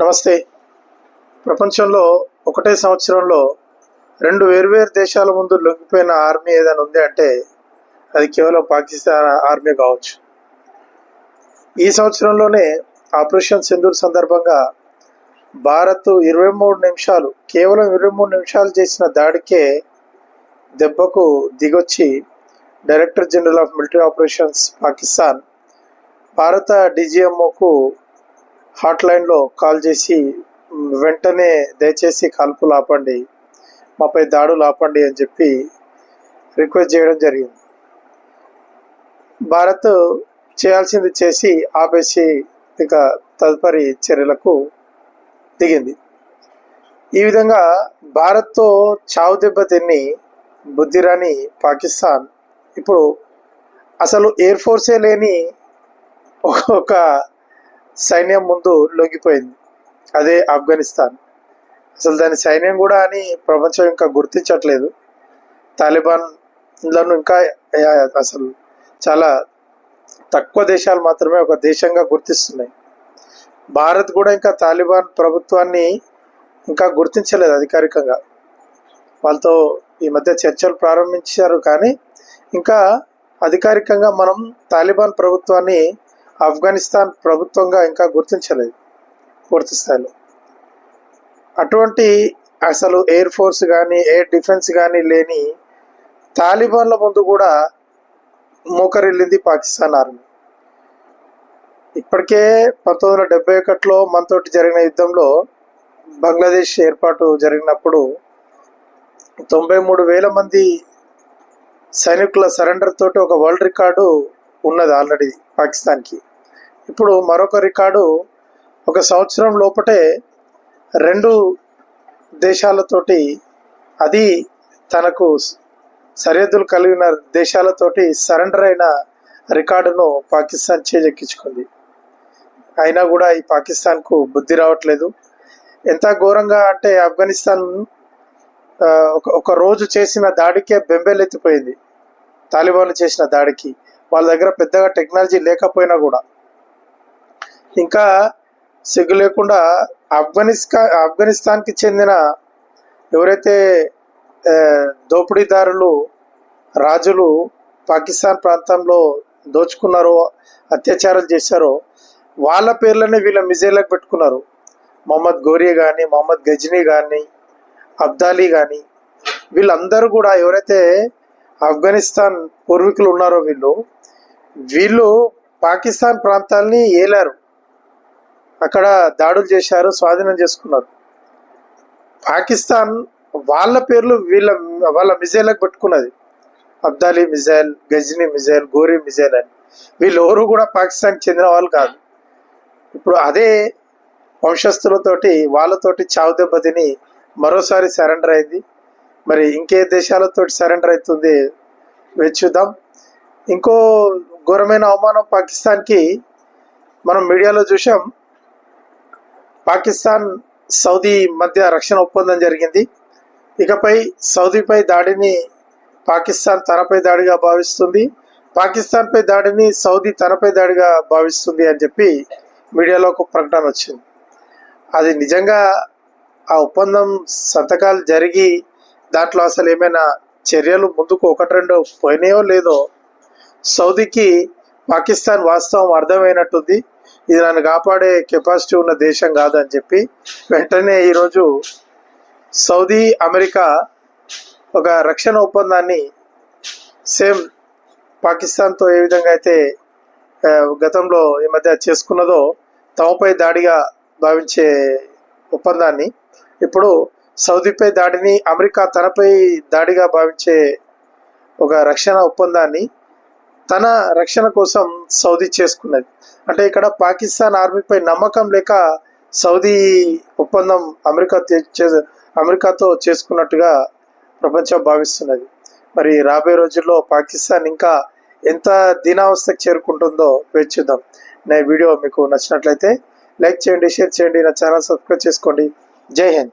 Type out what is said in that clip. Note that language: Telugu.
నమస్తే. ప్రపంచంలో ఒకటే సంవత్సరంలో రెండు వేర్వేరు దేశాల ముందు లొంగిపోయిన ఆర్మీ ఏదైనా ఉంది అంటే అది కేవలం పాకిస్తాన్ ఆర్మీ కావచ్చు. ఈ సంవత్సరంలోనే ఆపరేషన్ సింధూర్ సందర్భంగా భారత్ ఇరవై మూడు నిమిషాలు కేవలం ఇరవై మూడు నిమిషాలు చేసిన దాడికే దెబ్బకు దిగొచ్చి director general of military operations Pakistan భారత డీజీఎంఓకు హాట్ లైన్లో కాల్ చేసి వెంటనే దయచేసి కాల్పులు ఆపండి మాపై దాడులు ఆపండి అని చెప్పి రిక్వెస్ట్ చేయడం జరిగింది. భారత్ చేయాల్సింది చేసి ఆపేసి ఇక తదుపరి చర్యలకు దిగింది. ఈ విధంగా భారత్తో చావు దెబ్బ తిని బుద్ధిరాని పాకిస్తాన్ ఇప్పుడు అసలు ఎయిర్ ఫోర్సే లేని ఒక సైన్యం ముందు లొంగిపోయింది. అదే ఆఫ్ఘనిస్తాన్. అసలు దాని సైన్యం కూడా అని ప్రపంచం ఇంకా గుర్తించట్లేదు. తాలిబాన్లను ఇంకా అసలు చాలా తక్కువ దేశాలు మాత్రమే ఒక దేశంగా గుర్తిస్తున్నాయి. భారత్ కూడా ఇంకా తాలిబాన్ ప్రభుత్వాన్ని ఇంకా గుర్తించలేదు అధికారికంగా. వాళ్ళతో ఈ మధ్య చర్చలు ప్రారంభించారు కానీ ఇంకా అధికారికంగా మనం తాలిబాన్ ప్రభుత్వాన్ని ఆఫ్ఘనిస్తాన్ ప్రభుత్వంగా ఇంకా గుర్తించలేదు పూర్తి స్థాయిలో. అటువంటి అసలు ఎయిర్ ఫోర్స్ కానీ ఎయిర్ డిఫెన్స్ కానీ లేని తాలిబాన్ల ముందు కూడా మోకరిల్లింది పాకిస్తాన్ ఆర్మీ ఇప్పటికే పంతొమ్మిది వందల డెబ్బై ఒకటిలో మనతోటి జరిగిన యుద్ధంలో బంగ్లాదేశ్ ఏర్పాటు జరిగినప్పుడు తొంభై మూడు వేల మంది సైనికుల సరెండర్ తోటి ఒక వరల్డ్ రికార్డు ఉన్నది ఆల్రెడీ పాకిస్తాన్కి. ఇప్పుడు మరొక రికార్డు ఒక సంవత్సరం లోపటే రెండు దేశాలతోటి అది తనకు సరిహద్దులు కలిగిన దేశాలతోటి సరెండర్ అయిన రికార్డును పాకిస్తాన్ చేజెక్కించుకుంది. అయినా కూడా ఈ పాకిస్తాన్కు బుద్ధి రావట్లేదు. ఎంత ఘోరంగా అంటే ఆఫ్ఘనిస్తాన్ ఒక ఒక రోజు చేసిన దాడికే బెంబేలెత్తిపోయింది. తాలిబాన్లు చేసిన దాడికి. వాళ్ళ దగ్గర పెద్దగా టెక్నాలజీ లేకపోయినా కూడా. ఇంకా సిగ్గు లేకుండా ఆఫ్ఘనిస్తా ఆఫ్ఘనిస్తాన్కి చెందిన ఎవరైతే దోపిడీదారులు రాజులు పాకిస్తాన్ ప్రాంతంలో దోచుకున్నారో అత్యాచారాలు చేశారో వాళ్ళ పేర్లనే వీళ్ళ మిజైలకు పెట్టుకున్నారు. మొహమ్మద్ గోరీ కానీ మొహమ్మద్ గజనీ కానీ అబ్దాలీ కానీ వీళ్ళందరూ కూడా ఎవరైతే ఆఫ్ఘనిస్తాన్ పూర్వీకులు ఉన్నారో వీళ్ళు వీళ్ళు పాకిస్తాన్ ప్రాంతాల్ని ఏలారు. అక్కడ దాడులు చేశారు స్వాధీనం చేసుకున్నారు. పాకిస్తాన్ వాళ్ళ పేర్లు వీళ్ళ వాళ్ళ మిజైలకు పెట్టుకున్నది. Abdali missile Ghazni missile Ghori missile అని. వీళ్ళు ఎవరు కూడా పాకిస్తాన్కి చెందిన వాళ్ళు కాదు. ఇప్పుడు అదే వంశస్థులతోటి వాళ్ళతోటి చావు దెబ్బ తిని మరోసారి సరెండర్ అయింది. మరి ఇంకే దేశాలతోటి సరెండర్ అవుతుంది వేచి చూద్దాం. ఇంకో ఘోరమైన అవమానం పాకిస్తాన్కి మనం మీడియాలో చూసాం పాకిస్తాన్ సౌదీ మధ్య రక్షణ ఒప్పందం జరిగింది. ఇకపై సౌదీపై దాడిని పాకిస్తాన్ తనపై దాడిగా భావిస్తుంది. పాకిస్తాన్పై దాడిని సౌదీ తనపై దాడిగా భావిస్తుంది అని చెప్పి మీడియాలో ఒక ప్రకటన వచ్చింది. అది నిజంగా ఆ ఒప్పందం సంతకాలు జరిగి దాంట్లో అసలు ఏమైనా చర్యలు ముందుకు ఒకటి రెండు పోయినాయో లేదో సౌదీకి పాకిస్తాన్ వాస్తవం అర్థమైనట్టుంది. ఇది నన్ను కాపాడే కెపాసిటీ ఉన్న దేశం కాదని చెప్పి వెంటనే ఈరోజు సౌదీ అమెరికా ఒక రక్షణ ఒప్పందాన్ని సేమ్ పాకిస్తాన్తో ఏ విధంగా అయితే గతంలో ఈ మధ్య చేసుకున్నదో తమపై దాడిగా భావించే ఒప్పందాన్ని ఇప్పుడు సౌదీపై దాడిని అమెరికా తనపై దాడిగా భావించే ఒక రక్షణ ఒప్పందాన్ని తన రక్షణ కోసం సౌదీ చేసుకున్నది. అంటే ఇక్కడ పాకిస్తాన్ ఆర్మీపై నమ్మకం లేక సౌదీ ఒప్పందం అమెరికా చే- అమెరికాతో చేసుకున్నట్టుగా ప్రపంచం భావిస్తున్నది. మరి రాబోయే రోజుల్లో పాకిస్తాన్ ఇంకా ఎంత దీనావస్థకు చేరుకుంటుందో వేచి చూద్దాం. నా వీడియో మీకు నచ్చినట్లయితే లైక్ చేయండి షేర్ చేయండి నా ఛానల్ సబ్స్క్రైబ్ చేసుకోండి. జై హింద్.